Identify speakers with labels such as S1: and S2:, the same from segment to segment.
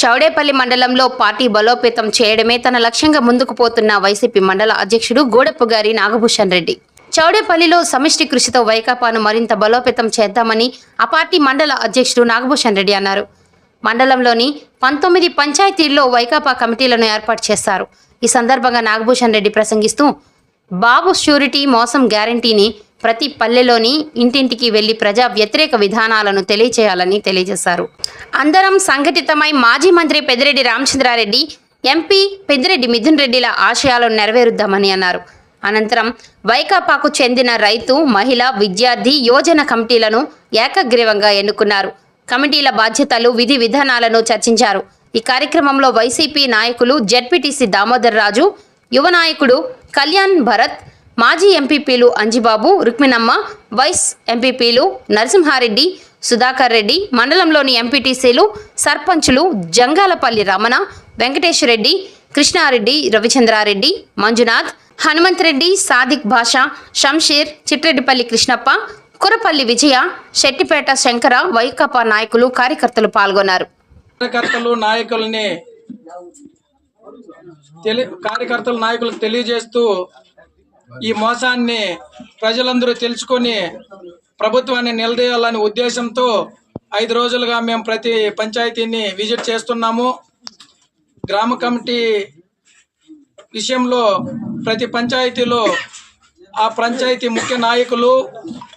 S1: చౌడేపల్లి మండలంలో పార్టీ బలోపేతం చేయడమే తన లక్ష్యంగా ముందుకు పోతున్న వైసీపీ మండల అధ్యక్షుడు గోడెప్పు గారి నాగభూషణ్ రెడ్డి. చౌడేపల్లిలో సమిష్టి కృషితో వైకాపాను మరింత బలోపేతం చేద్దామని ఆ పార్టీ మండల అధ్యక్షుడు నాగభూషణ్ రెడ్డి అన్నారు. మండలంలోని పంతొమ్మిది పంచాయతీల్లో వైకాపా కమిటీలను ఏర్పాటు చేశారు. ఈ సందర్భంగా నాగభూషణ్ రెడ్డి ప్రసంగిస్తూ బాబు ష్యూరిటీ మోసం గ్యారంటీని ప్రతి పల్లెలోని ఇంటింటికి వెళ్ళి ప్రజా వ్యతిరేక విధానాలను తెలియచేయాలని తెలియజేశారు. అందరం సంఘటితమై మాజీ మంత్రి పెద్దిరెడ్డి రామచంద్రారెడ్డి ఎంపీ పెద్దిరెడ్డి మిథున్ రెడ్డిల ఆశయాలను నెరవేరుద్దామని అన్నారు. అనంతరం వైకాపాకు చెందిన రైతు మహిళ విద్యార్థి యోజన కమిటీలను ఏకగ్రీవంగా ఎన్నుకున్నారు. కమిటీల బాధ్యతలు విధి విధానాలను చర్చించారు. ఈ కార్యక్రమంలో వైసీపీ నాయకులు జడ్పీటీసీ దామోదర్ రాజు యువ నాయకుడు కళ్యాణ్ భరత్ మాజీ ఎంపీపీలు అంజిబాబు రుక్మిణమ్మ వైస్ ఎంపీపీలు నరసింహారెడ్డి సుధాకర్ రెడ్డి మండలంలోని ఎంపీటీసీలు సర్పంచులు జంగాలపల్లి రమణ వెంకటేశ్వరరెడ్డి కృష్ణారెడ్డి రవిచంద్రారెడ్డి మంజునాథ్ హనుమంత్ రెడ్డి సాదిక్ భాషా షంషీర్ చిట్రెడ్డిపల్లి కృష్ణప్ప కురపల్లి విజయ శెట్టిపేట శంకర వైకాపా నాయకులు కార్యకర్తలు పాల్గొన్నారు.
S2: కార్యకర్తలు కార్యకర్తలు నాయకులకు తెలియజేస్తూ ఈ మోసాన్ని ప్రజలందరూ తెలుసుకొని ప్రభుత్వాన్ని నిలదీయాలనే ఉద్దేశంతో ఐదు రోజులుగా మేము ప్రతి పంచాయతీని విజిట్ చేస్తున్నాము. గ్రామ కమిటీ విషయంలో ప్రతి పంచాయతీలో ఆ పంచాయతీ ముఖ్య నాయకులు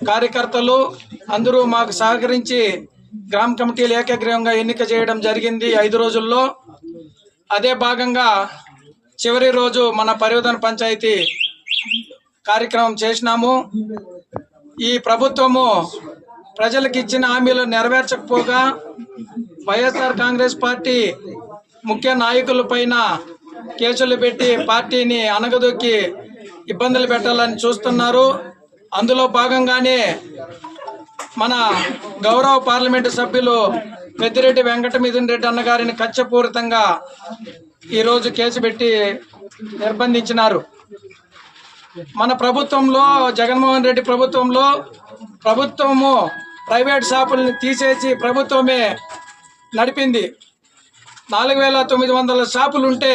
S2: కార్యకర్తలు అందరూ మాకు సహకరించి గ్రామ కమిటీలు ఏకగ్రీవంగా ఎన్నిక చేయడం జరిగింది ఐదు రోజుల్లో. అదే భాగంగా చివరి రోజు మన పరివర్తన పంచాయతీ కార్యక్రమం చేసినాము. ఈ ప్రభుత్వము ప్రజలకు ఇచ్చిన హామీలు నెరవేర్చకపోగా వైఎస్ఆర్ కాంగ్రెస్ పార్టీ ముఖ్య నాయకుల పైన కేసులు పెట్టి పార్టీని అనగదొక్కి ఇబ్బందులు పెట్టాలని చూస్తున్నారు. అందులో భాగంగానే మన గౌరవ పార్లమెంటు సభ్యులు పెద్దిరెడ్డి వెంకట మిథున్ రెడ్డి అన్నగారిని కచ్చపూరితంగా ఈరోజు కేసు పెట్టి నిర్బంధించినారు. మన ప్రభుత్వంలో జగన్మోహన్ రెడ్డి ప్రభుత్వంలో ప్రభుత్వము ప్రైవేట్ షాపుల్ని తీసేసి ప్రభుత్వమే నడిపింది. నాలుగు వేల తొమ్మిది వందల షాపులు ఉంటే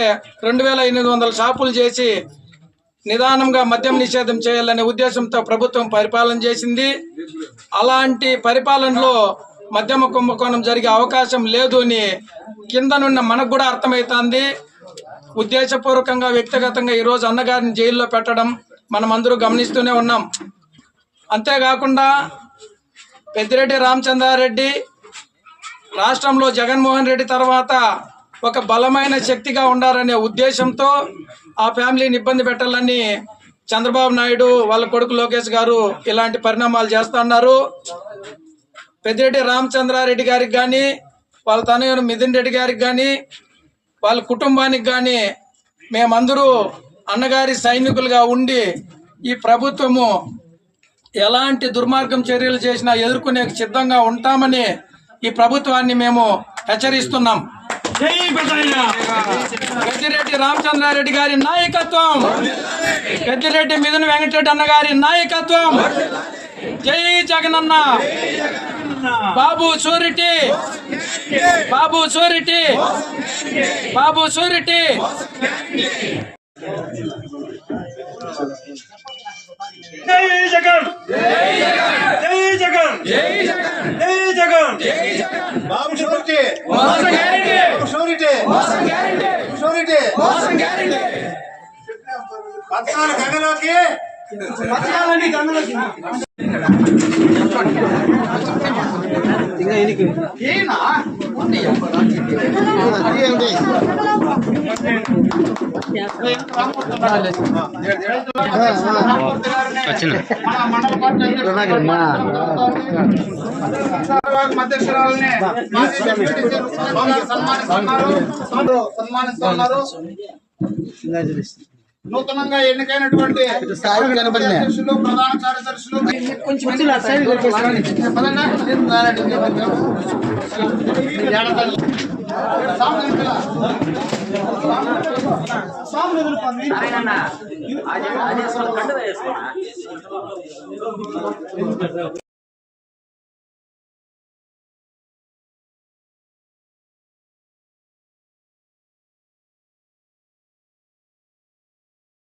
S2: రెండు వేల ఎనిమిది వందల షాపులు చేసి నిదానంగా మద్యం నిషేధం చేయాలనే ఉద్దేశంతో ప్రభుత్వం పరిపాలన చేసింది. అలాంటి పరిపాలనలో మద్యమ కుంభకోణం జరిగే అవకాశం లేదు అని కిందనున్న మనకు కూడా అర్థమవుతుంది ఉద్దేశపూర్వకంగా వ్యక్తిగతంగా ఈరోజు అన్నగారిని జైల్లో పెట్టడం మనం అందరూ గమనిస్తూనే ఉన్నాం. అంతేకాకుండా పెద్దిరెడ్డి రామచంద్రారెడ్డి రాష్ట్రంలో జగన్మోహన్ రెడ్డి తర్వాత ఒక బలమైన శక్తిగా ఉండాలనే ఉద్దేశంతో ఆ ఫ్యామిలీని ఇబ్బంది పెట్టాలని చంద్రబాబు నాయుడు వాళ్ళ కొడుకు లోకేష్ గారు ఇలాంటి పరిణామాలు చేస్తున్నారు పెద్దిరెడ్డి రామచంద్రారెడ్డి గారికి కానీ వాళ్ళ తనయుడు మిథున్ రెడ్డి గారికి కానీ వాళ్ళ కుటుంబానికి కానీ మేమందరూ అన్నగారి సైనికులుగా ఉండి ఈ ప్రభుత్వము ఎలాంటి దుర్మార్గం చర్యలు చేసినా ఎదుర్కొనే సిద్ధంగా ఉంటామని ఈ ప్రభుత్వాన్ని మేము హెచ్చరిస్తున్నాం. పెద్దిరెడ్డి రామచంద్రారెడ్డి గారి నాయకత్వం. పెద్దిరెడ్డి మిథున వెంకటరెడ్డి అన్న గారి నాయకత్వం. జై Jagananna. Babu surety. Babu surety. Babu surety.
S3: జై జగన్. జై జగన్ జై జగన్ జై Jagan
S4: Babu surety Babu surety surety పథకాలు గంగలోకి పథకాలన్నీ గంగలోకి ఏనా? అధ్యక్షురాలని మాజీ డిప్యూటీ సీఎం గారు సన్మానిస్తున్నారు నూతనంగా ఎన్నికైనటువంటి అధ్యక్షులు ప్రధాన కార్యదర్శులు సాంస్కృతిక